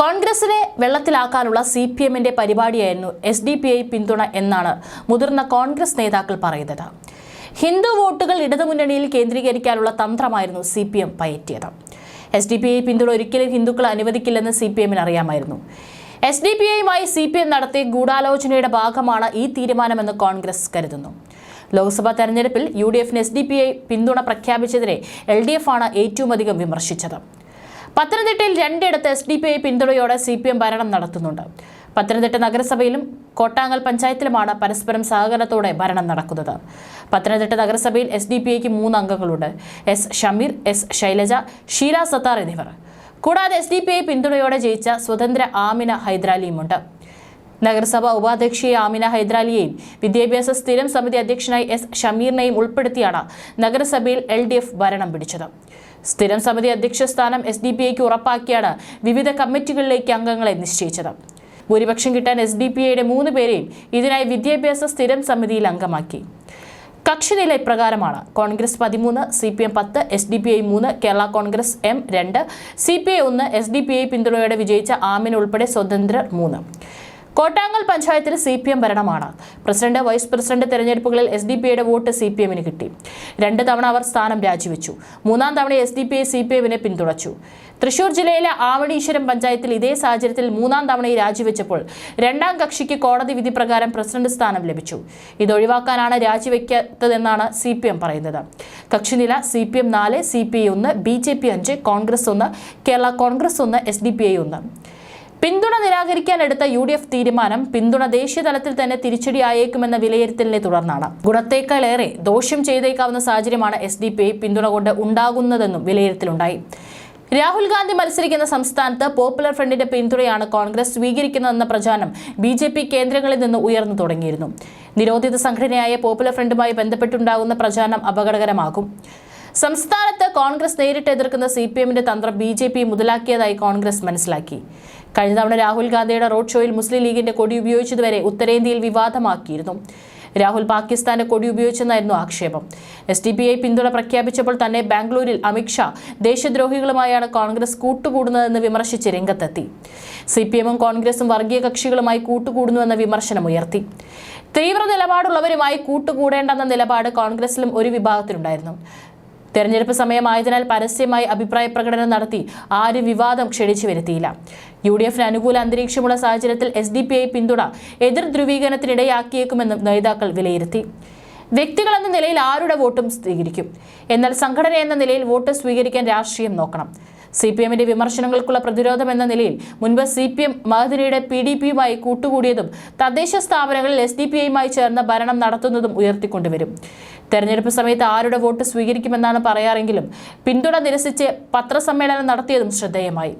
കോൺഗ്രസിനെ വെള്ളത്തിലാക്കാനുള്ള C P എമ്മിന്റെ പരിപാടിയായിരുന്നു എസ് ഡി പി ഐ പിന്തുണ എന്നാണ് മുതിർന്ന കോൺഗ്രസ് നേതാക്കൾ പറയുന്നത്. ഹിന്ദു വോട്ടുകൾ ഇടതുമുന്നണിയിൽ കേന്ദ്രീകരിക്കാനുള്ള തന്ത്രമായിരുന്നു സി പി എം പയറ്റിയത്. എസ് ഡി പി ഐ പിന്തുണ ഒരിക്കലും ഹിന്ദുക്കൾ അനുവദിക്കില്ലെന്ന് സി പി എമ്മിന് അറിയാമായിരുന്നു. എസ് ഡി പി ഐയുമായി സി പി എം നടത്തിയ ഗൂഢാലോചനയുടെ ഭാഗമാണ് ഈ തീരുമാനമെന്ന് കോൺഗ്രസ് കരുതുന്നു. ലോക്സഭാ തെരഞ്ഞെടുപ്പിൽ യു ഡി എഫിന് എസ് ഡി പി ഐ പിന്തുണ പ്രഖ്യാപിച്ചതിനെ എൽ ഡി എഫ് ആണ് ഏറ്റവുമധികം വിമർശിച്ചത്. പത്തനംതിട്ടയിൽ രണ്ടിടത്ത് എസ് ഡി പി ഐ പിന്തുണയോടെ സി പി എം ഭരണം നടത്തുന്നുണ്ട്. പത്തനംതിട്ട നഗരസഭയിലും കോട്ടാങ്ങൽ പഞ്ചായത്തിലുമാണ് പരസ്പരം സഹകരണത്തോടെ ഭരണം നടക്കുന്നത്. പത്തനംതിട്ട നഗരസഭയിൽ എസ് ഡി പി ഐക്ക് മൂന്ന് അംഗങ്ങളുണ്ട്. എസ് ഷമീർ എസ് ശൈലജ ഷീല സത്താർ എന്നിവർ. കൂടാതെ എസ് ഡി പി ഐ പിന്തുണയോടെ ജയിച്ച സ്വതന്ത്ര ആമിന ഹൈദരാലിയുമുണ്ട്. നഗരസഭ ഉപാധ്യക്ഷയെ ആമിന ഹൈദരാലിയെയും വിദ്യാഭ്യാസ സ്ഥിരം സമിതി അധ്യക്ഷനായി എസ് ഷമീറിനെയും ഉൾപ്പെടുത്തിയാണ് നഗരസഭയിൽ എൽ ഭരണം പിടിച്ചത്. സ്ഥിരം സമിതി അധ്യക്ഷ സ്ഥാനം എസ് ഡി പി ഐക്ക് ഉറപ്പാക്കിയാണ് വിവിധ കമ്മിറ്റികളിലേക്ക് അംഗങ്ങളെ നിശ്ചയിച്ചത്. ഭൂരിപക്ഷം കിട്ടാൻ എസ് ഡി പി ഐയുടെ മൂന്ന് പേരെയും ഇതിനായി വിദ്യാഭ്യാസ സ്ഥിരം സമിതിയിൽ അംഗമാക്കി. കക്ഷിനില ഇപ്രകാരമാണ്. കോൺഗ്രസ് പതിമൂന്ന് സി പി എം പത്ത് എസ് ഡി പി ഐ മൂന്ന് കേരള കോൺഗ്രസ് എം രണ്ട് സി പി ഐ ഒന്ന് എസ് ഡി പി ഐ പിന്തുണയോടെ വിജയിച്ച ആമിൻ ഉൾപ്പെടെ സ്വതന്ത്രർ മൂന്ന്. കോട്ടാങ്ങൽ പഞ്ചായത്തിൽ സി പി എം ഭരണമാണ്. പ്രസിഡന്റ് വൈസ് പ്രസിഡന്റ് തെരഞ്ഞെടുപ്പുകളിൽ എസ് ഡി പി ഐയുടെ വോട്ട് സി പി എമ്മിന് കിട്ടി. രണ്ട് തവണ അവർ സ്ഥാനം രാജിവെച്ചു. മൂന്നാം തവണ S D P I C P എമ്മിനെ പിന്തുണച്ചു. തൃശൂർ ജില്ലയിലെ ആവണീശ്വരം പഞ്ചായത്തിൽ ഇതേ സാഹചര്യത്തിൽ മൂന്നാം തവണ രാജിവെച്ചപ്പോൾ രണ്ടാം കക്ഷിക്ക് കോടതി വിധി പ്രകാരം പ്രസിഡന്റ് സ്ഥാനം ലഭിച്ചു. ഇതൊഴിവാക്കാനാണ് രാജിവെക്കാത്തതെന്നാണ് സി പി എം പറയുന്നത്. കക്ഷിനില സി പി എം നാല് സി പി ഐ ഒന്ന് ബി ജെ പി അഞ്ച് കോൺഗ്രസ് ഒന്ന് കേരള കോൺഗ്രസ് ഒന്ന് എസ് ഡി പി ഐ ഒന്ന്. പിന്തുണ നിരാകരിക്കാൻ എടുത്ത യു ഡി എഫ് തീരുമാനം പിന്തുണ ദേശീയ തലത്തിൽ തന്നെ തിരിച്ചടിയായേക്കുമെന്ന വിലയിരുത്തലിനെ തുടർന്നാണ്. ഗുണത്തേക്കാളേറെ ദോഷം ചെയ്തേക്കാവുന്ന സാഹചര്യമാണ് എസ് ഡി പി ഐ പിന്തുണ കൊണ്ട് ഉണ്ടാകുന്നതെന്നും വിലയിരുത്തലുണ്ടായി. രാഹുൽ ഗാന്ധി മത്സരിക്കുന്ന സംസ്ഥാനത്ത് പോപ്പുലർ ഫ്രണ്ടിന്റെ പിന്തുണയാണ് കോൺഗ്രസ് സ്വീകരിക്കുന്നതെന്ന പ്രചാരണം ബി ജെ പി കേന്ദ്രങ്ങളിൽ നിന്ന് ഉയർന്നു തുടങ്ങിയിരുന്നു. നിരോധിത സംഘടനയായ പോപ്പുലർ ഫ്രണ്ടുമായി ബന്ധപ്പെട്ടുണ്ടാകുന്ന പ്രചാരണം അപകടകരമാകും. സംസ്ഥാനത്ത് കോൺഗ്രസ് നേരിട്ട് എതിർക്കുന്ന സി പി എമ്മിന്റെ തന്ത്രം ബി ജെ പി മുതലാക്കിയതായി കോൺഗ്രസ് മനസ്സിലാക്കി. കഴിഞ്ഞ തവണ രാഹുൽ ഗാന്ധിയുടെ റോഡ് ഷോയിൽ മുസ്ലിം ലീഗിന്റെ കൊടി ഉപയോഗിച്ചതുവരെ ഉത്തരേന്ത്യയിൽ വിവാദമാക്കിയിരുന്നു. രാഹുൽ പാകിസ്ഥാന്റെ കൊടി ഉപയോഗിച്ചെന്നായിരുന്നു ആക്ഷേപം. എസ് ഡി പി ഐ പിന്തുണ പ്രഖ്യാപിച്ചപ്പോൾ തന്നെ ബാംഗ്ലൂരിൽ അമിത്ഷാ ദേശദ്രോഹികളുമായാണ് കോൺഗ്രസ് കൂട്ടുകൂടുന്നതെന്ന് വിമർശിച്ച് രംഗത്തെത്തി. സി പി എമ്മും കോൺഗ്രസും വർഗീയ കക്ഷികളുമായി കൂട്ടുകൂടുന്നുവെന്ന വിമർശനമുയർത്തി. തീവ്ര നിലപാടുള്ളവരുമായി കൂട്ടുകൂടേണ്ടെന്ന നിലപാട് കോൺഗ്രസിലും ഒരു വിഭാഗത്തിലുണ്ടായിരുന്നു തെരഞ്ഞെടുപ്പ് സമയമായതിനാൽ പരസ്യമായി അഭിപ്രായ പ്രകടനം നടത്തി ആരും വിവാദം ക്ഷണിച്ചു വരുത്തിയില്ല. യു ഡി എഫിന് അനുകൂല അന്തരീക്ഷമുള്ള സാഹചര്യത്തിൽ എസ് ഡി പി ഐ പിന്തുണ എതിർ ധ്രുവീകരണത്തിനിടയാക്കിയേക്കുമെന്നും നേതാക്കൾ വിലയിരുത്തി. വ്യക്തികളെന്ന നിലയിൽ ആരുടെ വോട്ടും സ്വീകരിക്കും. എന്നാൽ സംഘടന എന്ന നിലയിൽ വോട്ട് സ്വീകരിക്കാൻ രാഷ്ട്രീയം നോക്കണം. സി പി എമ്മിന്റെ വിമർശനങ്ങൾക്കുള്ള പ്രതിരോധം എന്ന നിലയിൽ മുൻപ് സി പി എം മഹദിനിയുടെ പി ഡി പിയുമായി കൂട്ടുകൂടിയതും തദ്ദേശ സ്ഥാപനങ്ങളിൽ എസ് ഡി പി ഐയുമായി ചേർന്ന് ഭരണം നടത്തുന്നതും ഉയർത്തിക്കൊണ്ടുവരും. തെരഞ്ഞെടുപ്പ് സമയത്ത് ആരുടെ വോട്ട് സ്വീകരിക്കുമെന്നാണ് പറയാറെങ്കിലും പിന്തുണ നിരസിച്ച് പത്രസമ്മേളനം നടത്തിയതും ശ്രദ്ധേയമായി.